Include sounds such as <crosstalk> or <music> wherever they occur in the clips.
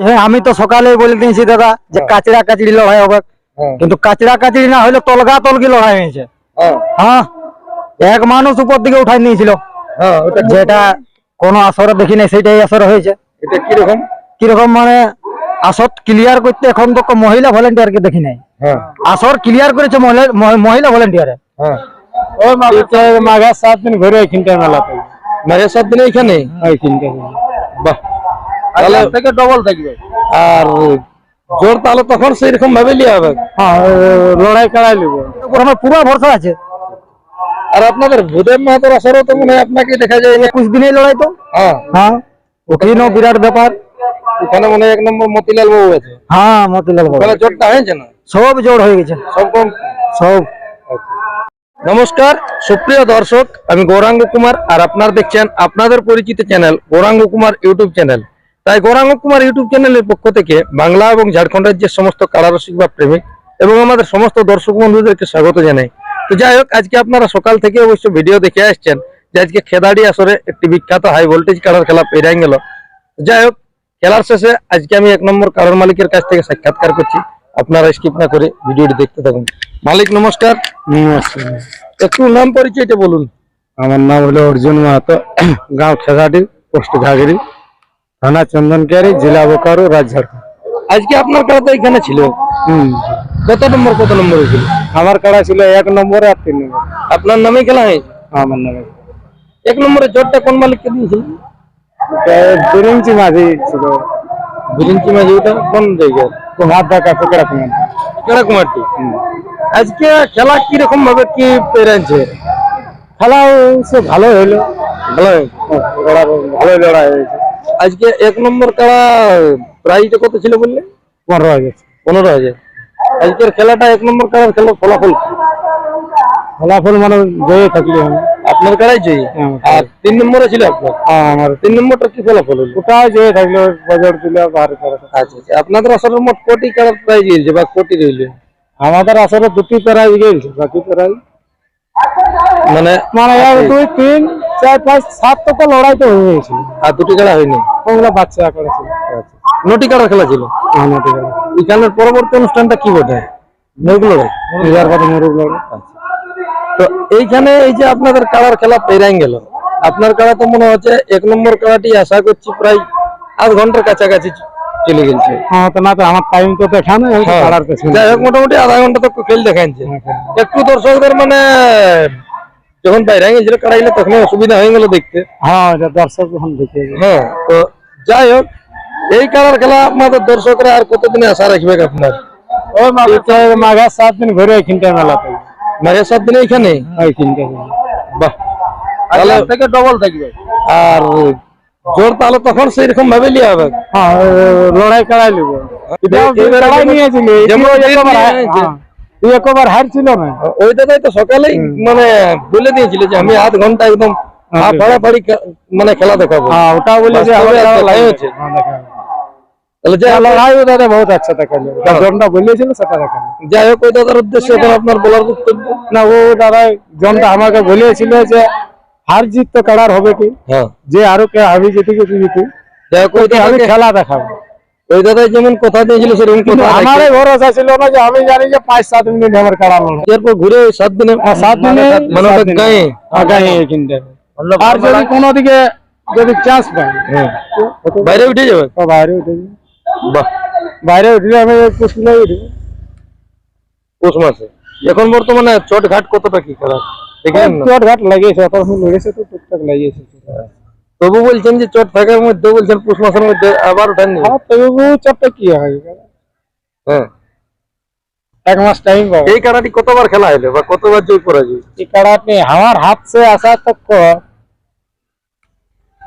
হ্যাঁ আমি তো সকালেই বলে দিয়েছি দাদা যে কাচড়া কাচড়ি লড়াই হবে। হ্যাঁ। কিন্তু কাচড়া কাচড়ি না হলে তলগা তলকি লড়াই হয়েছে। হ্যাঁ। হ্যাঁ এক মানুষ উপর দিকে উঠাই নিয়েছিল। হ্যাঁ যেটা কোনো আসরে দেখি নাই সেটাই আসরে হয়েছে। এটা কীরকম? কীরকম মানে আসর ক্লিয়ার করতে এখন তো মহিলা ভলেন্টিয়ারকে দেখি নাই। হ্যাঁ। আসর ক্লিয়ার করেছে মহিলা- মহিলা ভলেন্টিয়ারে হ্যাঁ। মাঘের সাত দিন ঘুরে ওইখানটার মেলাতে। মাঝে সাত দিনে এখানে বাহ। তাহলে থেকে ডবল থাকবে। আর জোর তাহলে তখন সেই রকম ভাবে লিয়া হবে। হ্যাঁ লড়াই করাই নিব। আমার পুরো ভরসা আছে। আর আপনাদের ভূদেব মাহাতোর আসরও তো মনে হয় আপনাকে দেখা যায়। একুশ দিনেই লড়াই তো? হ্যাঁ। হ্যাঁ ওখানেও বিরাট ব্যাপার। এখানে মনে হয় এক নম্বর মতিলাল বাবু আছে। হ্যাঁ মতিলাল বাবু। ওখানে জোরটা হয়েছে না? সব জোর হয়ে গেছে। সব কম? সব। নমস্কার সুপ্রিয় দর্শক আমি গৌরাঙ্গ কুমার আর আপনারা দেখছেন আপনাদের পরিচিত channel Gauranga Kumar YouTube channel তাই গৌরাঙ্গ কুমার ইউটিউব চ্যানেলের পক্ষ থেকে বাংলা এবং ঝাড়খণ্ড রাজ্যের সমস্ত কারারসিক বা প্রেমিক এবং আমাদের সমস্ত দর্শক বন্ধুদেরকে স্বাগত জানাই। তো যাই হোক আজকে আপনারা সকাল থেকে অবশ্য ভিডিও দেখে আসছেন যে আজকে খেদাড়ি আসরে একটি বিখ্যাত হাই ভোল্টেজ কারার খেলা পেরাই গেল। যাই হোক খেলার শেষে আজকে আমি এক নম্বর কারার মালিকের কাছ থেকে সাক্ষাৎকার করছি। আপনারা স্কিপ না করে ভিডিওটি দেখতে থাকুন। মালিক নমস্কার। একটু নাম পরিচয়টা বলুন। আমার নাম হলো অর্জুন মাহাতো গাঁও খেসাটি পোস্ট ঘাগরি থানা চন্দনকারি জেলা বোকারো রাজ্য ঝাড়খণ্ড আজকে আপনার কাড়া তো এখানে ছিল। হুম। কত নম্বর কত নম্বর ছিল? আমার কাড়া ছিল এক নম্বরে আর তিন নম্বর। আপনার নামে খেলা হয়েছে? আমার নামে। এক নম্বরে জোরটা কোন মালিককে দিয়েছিল? দুরিঞ্চি মাঝি ছিল। বিরিঞ্চি মাঝি ওটা কোন জায়গায় কুমার দেখা ফেকড়া কুমার কেড়া কুমারটি আজকে খেলা কি রকম ভাবে কি পেরেছে? খেলা সে ভালো হইল। ভালো হয়েছে। ভালো লড়াই হয়েছে। আজকে এক নম্বর কাড়া প্রাইজটা কত ছিল বললে? পনেরো গেছে। পনেরো হাজার আজকের খেলাটা এক নম্বর কাড়ার খেলার ফলাফল? ফলাফল মানে জয়ে থাকলি আপনার কাড়াই জয়ী? হ্যাঁ, আর তিন নম্বরে ছিল আপনার? হ্যাঁ, আমার। তিন নম্বরটা কি ফলাফল হলো? ওটাও জয়ে থাকল বাজার দিলে বাহার আচ্ছা আচ্ছা। আপনাদের আসলে মোট কোটি কাড়ার প্রাইজ গিয়েছে বা কোটি রইলে? আমাদের আসলে দুটি প্রাইজ গেছে বাকি প্রাইজ মানে মানে দুই তিন চার পাঁচ সাত তো লড়াই তো হয়ে গেছিল আর দুটি খেলা হয়নি? ওগুলো বাচ্চা কাড়ার খেলা ছিল? আমাদের এখানের পরবর্তী অনুষ্ঠানটা কি কথা মুরুব তো এইখানে এই যে আপনাদের খেলা পেরাই গেল। আপনার তো মনে হচ্ছে এক নম্বর আশা করছি প্রায় আধ ঘণ্টার কাছাকাছি চলে গেছে। হ্যাঁ তো না তো আমার টাইম তো দেখা না আমি তো হ্যাঁ। পাড়ার পেছনে। যাই হোক মোটামুটি আধা ঘণ্টা তো খেল দেখাচ্ছে একটু দর্শকদের মানে যখন বাইরে গেছিল কাড়াইলে তখন অসুবিধা হয়ে গেল দেখতে। হ্যাঁ দর্শক যখন দেখে হ্যাঁ তো যাই হোক এই কাড়ার খেলা আপনাদের দর্শকরা আর কতদিনে আশা রাখবে আপনার? ওই মাঘে সাত দিন ঘুরে ওইখানটা মেলাতে মাঝে সাত দিনে এখানে ওইখানটা বাহ। তাহলে থেকে ডবল থাকবে আর জোর তাহলে তখন সেই রকম ভাবে লিয়া হবে। হ্যাঁ লড়াই করাই যেমন একবার। হ্যাঁ, হারছিল না। ওই দাদাই তো সকালেই মানে বলে দিয়েছিল যে আমি আধ ঘণ্টা একদম ফাড়াফাড়ি মানে খেলা দেখাবো। হ্যাঁ ওটা বলে যে লড়াই। হ্যাঁ, হোক- লড়াই দাদা বহুত আচ্ছা দেখাল হ্যাঁ। জনটা বলেছিল সেটা দেখাল যাই হোক ওই দাদার উদ্দেশ্যে এখন আপনার বলার বক্তব্য। না ও দাদা জনটা আমাকে বলেছিল যে হার জিত তো কাড়ার হবে কি? হ্যাঁ। যে আরও কে আমি জিতে গেছি জিতু যাই হোক আমি খেলা দেখাবো। ওই দাদাই যেমন কথা দিয়েছিল সেরকম কিন্তু কথা আমার ভরসা ছিল না যে আমি জানি যে পাঁচ সাত মিনিট আমার কাড়া লড়াই এরপর ঘুরে সাত দিনে সাত দিনে মানে গায়ে আগাই এইখানটা আর যদি কোনো দিকে যদি চান্স পাই হ্যাঁ। বাইরে উঠে যাবে? বাইরে উঠে বাইরে উঠলে আমি পুষ উঠবো। পৌষ মাসে। এখন বর্তমানে তবু চট থাকার মধ্যে হ্যাঁ, চটটা কি হয়? হ্যাঁ। এক মাস টাইম এই কাড়াটি কতবার খেলা হলো বা কতবার জয় পরাজয়? এই কাড়াটি আমার হাত সে আসা তক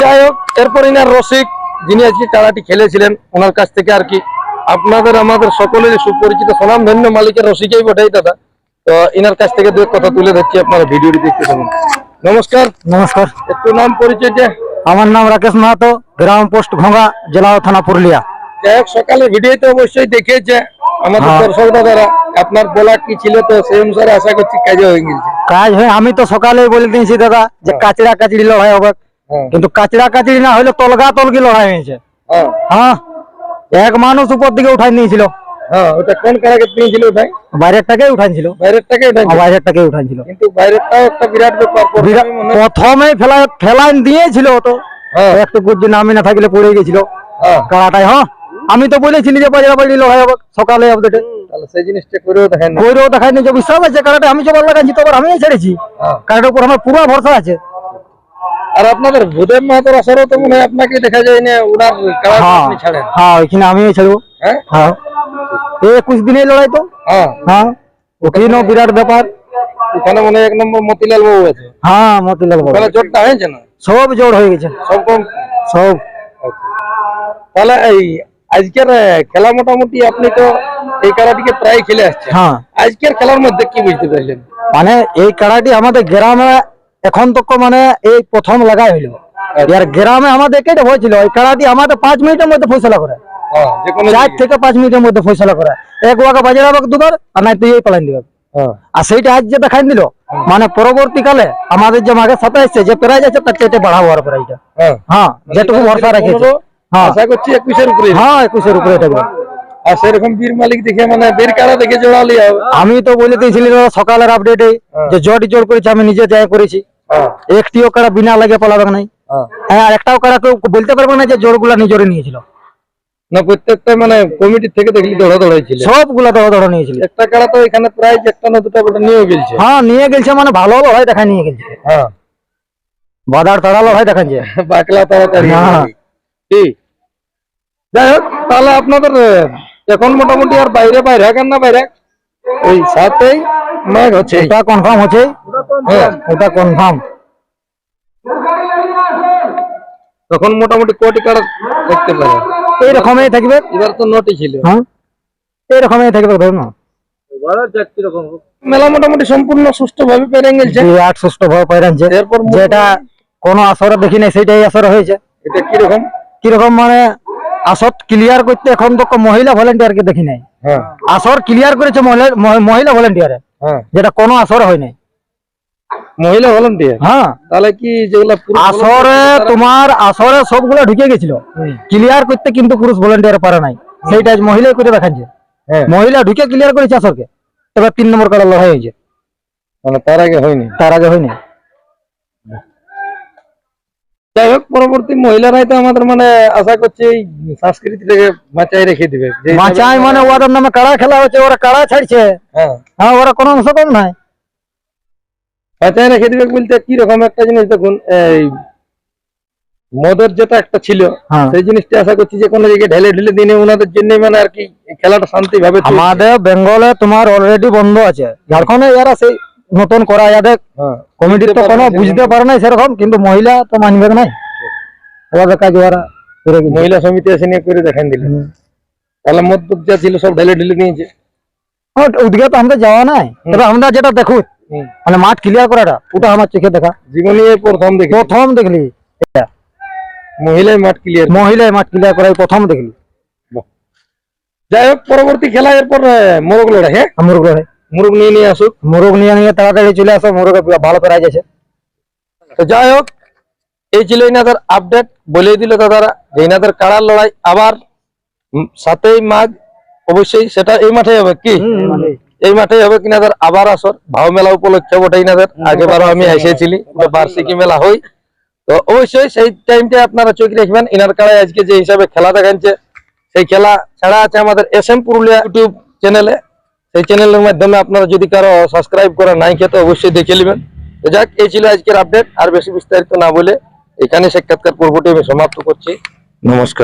যাই হোক এরপর ইনার রসিক যিনি আজকে কাড়াটি খেলেছিলেন ওনার কাছ থেকে আর কি আপনাদের আমাদের সকলেরই সুপরিচিত সোনাম ধন্য মালিকের রসিকেই বটেই দাদা তো ইনার কাছ থেকে দু কথা তুলে ধরছি আপনারা ভিডিওটি দেখতে থাকুন। নমস্কার। নমস্কার। একটু নাম পরিচয় দিয়ে। আমার নাম রাকেশ মাহাতো গ্রাম পোস্ট ঘোঙ্গা জেলা থানা পুরুলিয়া। যাই হোক সকালে ভিডিওতে অবশ্যই দেখিয়েছে আমাদের হ্যাঁ। দর্শক দাদারা আপনার বলা কি ছিল তো সেই অনুসারে আশা করছি কাজে হয়ে গেছে। কাজ হয় আমি তো সকালে বলে দিয়েছি দাদা যে কাচড়া কাচড়ি লড়াই হবে। হ্যাঁ কিন্তু কাচড়া কাচড়ি না হলে তলগা তলগি লড়াই হয়েছে। হ্যাঁ। হ্যাঁ? এক মানুষ উপর দিকে উঠাই নিয়েছিল। হ্যাঁ ওটা কোন উঠাইছিল। উঠাইছিল। কিন্তু বাইরেরটাও একটা বিরাট ব্যাপার হয়- প্রথমে ফেলা ফেলাইন দিয়েছিল তো। হ্যাঁ। একটু কুদ্দি নামি না থাকলে পড়ে গেছিল। হ্যাঁ। হ্যাঁ? আমি তো বলেছিলি যে বাজরা বাজরি লড়াই হবে সকালে আপডেটে সেই জিনিসটা করেও বিশ্বাস আছে আমি জবার লাগাইছি তো আমি ছেড়েছি। হ্যাঁ। কাড়াটার উপর আমার পুরো ভরসা আছে। আর আপনাদের ভূদেব মাহাতোর আসরেও তো মনে হয় আপনাকে দেখা যায় না ওনার হ্যাঁ আপনি ছাড়েন? হ্যাঁ ওইখানে আমি ছাড়বো। হ্যাঁ? হ্যাঁ। এই একুশ দিনের লড়াই তো? হ্যাঁ। হ্যাঁ। ওখানেও বিরাট ব্যাপার। ওখানে মনে এক নম্বর মতিলাল বাবু আছে। হ্যাঁ মতিলাল বাবু। ওখানে জোরটা হয়েছে না? সব জোর হয়ে গেছে। সব কম? সব। তাহলে এই আজকের খেলা মোটামুটি আপনি তো এই খেলাটিকে প্রায় খেলে আসছেন। হ্যাঁ। আজকের খেলার মধ্যে কি বুঝতে পারলেন? মানে এই কাড়াটি আমাদের গ্রামে এখন তো মানে এই প্রথম লাগাই হইল। আর গ্রামে আমাদের কেটে হয়েছিল এই কাড়াটি আমাদের পাঁচ মিনিটের মধ্যে ফয়সলা করে। হ্যাঁ চার থেকে পাঁচ মিনিটের মধ্যে ফয়সলা করে। এক ওয়াকে বাজার হবে দুবার আর নাই তুই এই পালাইন দিবে। হ্যাঁ। আর সেইটা আজ যে দেখাই দিল মানে পরবর্তীকালে আমাদের যে মাঘের সাথে এসছে যে প্রাইজ আছে তার চেয়ে বাড়াবো আর প্রাইজটা হ্যাঁ। হ্যাঁ যেটুকু ভরসা রেখেছে। হ্যাঁ। আশা করছি একুশের উপরে। হ্যাঁ একুশের উপরে থাকবে আর সেরকম বীর মালিক দেখে মানে বীর কারা দেখে জোড়ালি আমি তো বলে দিয়েছিলি দাদা সকালের আপডেটে যে জট জোর করেছি আমি নিজে যাই করেছি। হ্যাঁ একটিও কারা বিনা লাগে পালাবে নাই। হ্যাঁ। হ্যাঁ আর একটাও কারা কেউ বলতে পারবে না যে জোরগুলা নিজরে নিয়েছিল। না প্রত্যেকটা মানে কমিটির থেকে দেখলি দৌড়া দৌড়াই ছিল। সবগুলা দড় দড় নিয়েছিল। একটা কারা তো এখানে প্রায় একটা না দুটা বেটা নিয়েও গেছে হ্যাঁ নিয়ে গেছে মানে ভালো লড়াই দেখা নিয়ে গেছে হ্যাঁ। বাদার তারা লড়াই দেখাচ্ছে <laughs> বাকলা তাড়াতাড়ি হ্যাঁ। ঠিক। যাই হোক তাহলে আপনাদের এখন মোটামুটি আর বাইরে বাইরে কেন না বাইরে। ওই সাথেই মেঘ হচ্ছে ওটা কনফার্ম হচ্ছে? হ্যাঁ ওটা কনফার্ম তখন মোটামুটি কোটি কাটা দেখতে পারে এইরকমই থাকবে? এবার তো নটি ছিল। হ্যাঁ এইরকমই থাকবে ধরুন। না মেলা মোটামুটি সম্পূর্ণ সুষ্ঠু ভাবে পেরে গেছে। আট সুস্থ ভাবে পাইরানছে এরপর যেটা কোনো আসরে দেখি নাই সেটাই আসরে হয়েছে। এটা কীরকম? কীরকম মানে আসর ক্লিয়ার করতে এখন তো মহিলা ভলেন্টিয়ারকে দেখি নাই। হ্যাঁ। আসর ক্লিয়ার করেছে মহিলা মহিলা ভলেন্টিয়ারে যেটা কোনো আসরে হয় নাই। মহিলা ভলান্টিয়ার হ্যাঁ। তাহলে কি যেগুলা আসরে তোমার আসরে সবগুলো ঢুকে গেছিল। ক্লিয়ার করতে কিন্তু পুরুষ ভলেন্টিয়ার পারে নাই। সেইটা আজ মহিলাই করে দেখাচ্ছে। হ্যাঁ। মহিলা ঢুকে ক্লিয়ার করেছে আসরকে। এবার তিন নম্বর কালার লড়াই হয়েছে। মানে তার আগে হয়নি? তার আগে হয়নি। যাই হোক পরবর্তী মহিলারাই তো আমাদের মানে আশা করছি এই সংস্কৃতিটাকে বাঁচাই রেখে দিবে। যে হিসাবে- মানে ওদের নামে কাড়া খেলা হচ্ছে ওরা কাড়া ছাড়ছে। হ্যাঁ। হ্যাঁ ওরা কোনো অংশ কম নাই বাঁচাই রেখে দিবে বলতে কি রকম একটা জিনিস দেখুন এই মদের যেটা একটা ছিল হ্যাঁ। সেই জিনিসটা আশা করছি যে কোনো জায়গায় ঢেলে ঢেলে দিনে ওনাদের জন্য মানে আর কি এই খেলাটা শান্তি ভাবে আমাদের বেঙ্গলে তোমার অলরেডি বন্ধ আছে। ঝাড়খণ্ডে এরা সেই নতুন করা যাদের হ্যাঁ। কমিটির তো কোনো বুঝতে পারে নাই সেরকম কিন্তু মহিলা তো মানবে নাই। ওদের কাজ ওরা করে মহিলা সমিতি এসে নিয়ে করে দেখান দিল তাহলে মদ যা ছিল সব ঢেলে ঢেলে নিয়েছে। ওদিকে তো আমাদের যাওয়া নাই। তবে আমরা যেটা হুম। মানে মাঠ ক্লিয়ার করাটা ওটা আমার চোখে দেখা। জীবনে প্রথম দেখি প্রথম দেখলি। এটা। মহিলাই মাঠ ক্লিয়ার মহিলায় মাঠ ক্লিয়ার করাই প্রথম দেখলি। যাই হোক পরবর্তী খেলা এরপর মোরগ লড়াই হ্যাঁ? মুরগ লড়াই। মুরগ নিয়ে নিয়ে আসুক। মুরগ নিয়ে নিয়ে তাড়াতাড়ি চলে আসো মুরগে ভালো প্রাইজ আছে তো যাই হোক এই ছিল ইনাদের আপডেট বলে দিল দাদারা যে ইনাদের কাড়ার লড়াই আবার সাতই মাঘ অবশ্যই সেটা এই মাঠে হবে কি? এই মাঠে হবে কিনাদের আবার আসর। ভাও মেলা উপলক্ষে বটে ইনাদের আগেবারও আমি এসেছিলি বার্ষিকী মেলা হই। তো অবশ্যই সেই টাইমটা আপনারা চোখ রাখবেন ইনার কাড়াই আজকে যে হিসাবে খেলা দেখাচ্ছে সেই খেলা ছাড়া আছে আমাদের এস এম পুরুলিয়া ইউটিউব চ্যানেলে সেই চ্যানেলের মাধ্যমে আপনারা যদি কারও সাবস্ক্রাইব করা নাই খেতে অবশ্যই দেখে নেবেন। যাক এই ছিল আজকের আপডেট আর বেশি বিস্তারিত না বলে এখানে সাক্ষাৎকার পর্বটি আমি সমাপ্ত করছি। নমস্কার।